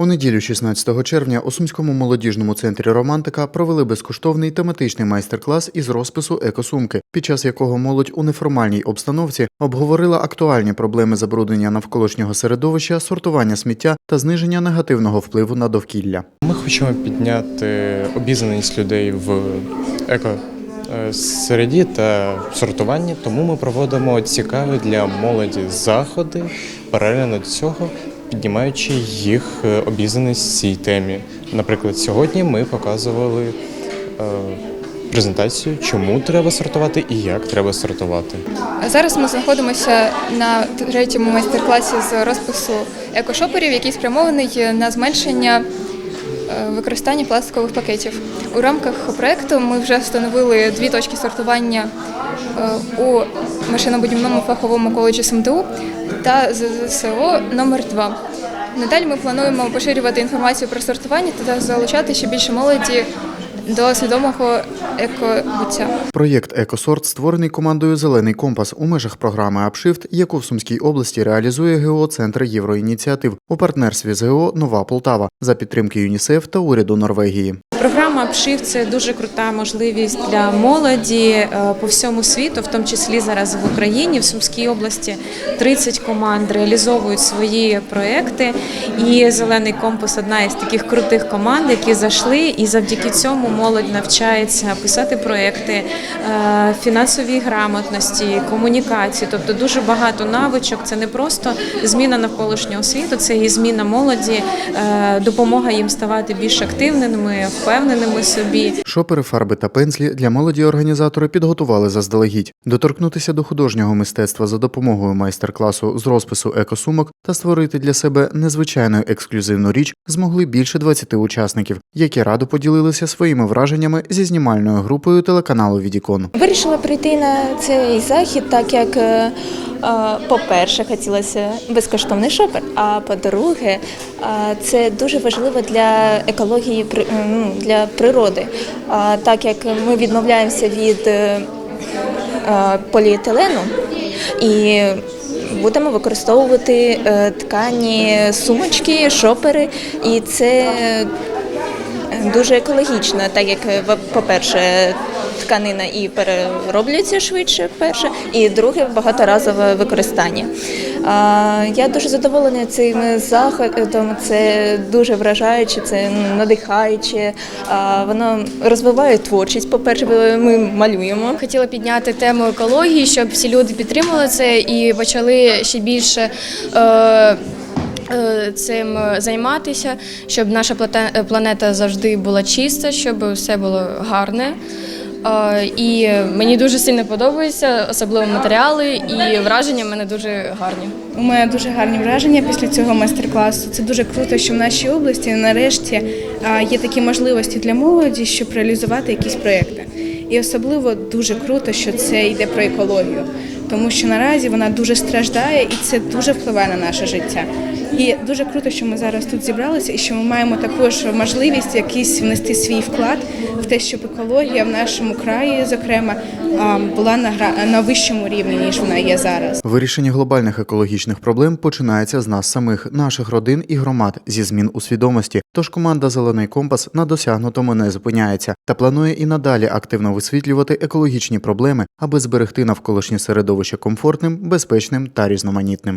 У неділю 16 червня у Сумському молодіжному центрі Романтика провели безкоштовний тематичний майстер-клас із розпису екосумки, під час якого молодь у неформальній обстановці обговорила актуальні проблеми забруднення навколишнього середовища, сортування сміття та зниження негативного впливу на довкілля. Ми хочемо підняти обізнаність людей в еко е, середі та сортуванні, тому ми проводимо цікаві для молоді заходи, паралельно до цього піднімаючи їх е, обізнаність в цій темі. Наприклад, сьогодні ми показували е, презентацію, чому треба сортувати і як треба сортувати. Зараз ми знаходимося на третьому майстер-класі з розпису екошоперів, який спрямований на зменшення використання пластикових пакетів. У рамках проекту ми вже встановили дві точки сортування е, у машинобудівному фаховому коледжі СМТУ та ЗСО номер 2 Надалі ми плануємо поширювати інформацію про сортування та залучати ще більше молоді до свідомого екобуття. Проєкт Екосорт створений командою Зелений компас у межах програми Апшифт, яку в Сумській області реалізує ГО Центр Євроініціатив у партнерстві з ГО Нова Полтава за підтримки ЮНІСЕФ та уряду Норвегії. Програма «Апшифт» – це дуже крута можливість для молоді е, по всьому світу, в тому числі зараз в Україні, в Сумській області 30 команд реалізовують свої проекти. І Зелений компас одна із таких крутих команд, які зайшли, і завдяки цьому молодь навчається писати проекти, е, фінансовій грамотності, комунікації. Тобто дуже багато навичок. Це не просто зміна навколишнього світу, це і зміна молоді, е, допомога їм ставати більш активними, впевненими собі. Шопери, фарби та пензлі для молоді організатори підготували заздалегідь. Доторкнутися до художнього мистецтва за допомогою майстер-класу з розпису екосумок та створити для себе незвичайну ексклюзивну річ змогли більше 20 учасників, які радо поділилися своїми враженнями зі знімальною групою телеканалу Відікон. Вирішила прийти на цей захід, так як, е, по-перше, хотілося безкоштовний шопер, а по-друге, е, це дуже важливо для екології ну, для природи, так як ми відмовляємося від е, е, поліетилену і будемо використовувати е, ткані сумочки, шопери, і це дуже екологічно, так як, в- по-перше, тканина і перероблюється швидше, перше, і друге багаторазове використання. Я дуже задоволена цим заходом. Це дуже вражаюче, це надихаюче. Воно розвиває творчість. По-перше, ми малюємо. Хотіла підняти тему екології, щоб всі люди підтримали це і почали ще більше. Е, е, Цим займатися, щоб наша планета завжди була чиста, щоб все було гарне. І мені дуже сильно подобається, особливо матеріали, і враження в мене дуже гарні. У мене дуже гарні враження після цього майстер-класу. Це дуже круто, що в нашій області нарешті є такі можливості для молоді, щоб реалізувати якісь проекти. І особливо дуже круто, що це йде про екологію, тому що наразі вона дуже страждає і це дуже впливає на наше життя. І дуже круто, що ми зараз тут зібралися, і що ми маємо також можливість якийсь внести свій вклад в те, щоб екологія в нашому краї, зокрема, була на гра- на вищому рівні ніж вона є зараз. Вирішення глобальних екологічних проблем починається з нас самих, наших родин і громад зі змін у свідомості. Тож команда Зелений компас на досягнутому не зупиняється та планує і надалі активно висвітлювати екологічні проблеми, аби зберегти навколишнє середовище комфортним, безпечним та різноманітним.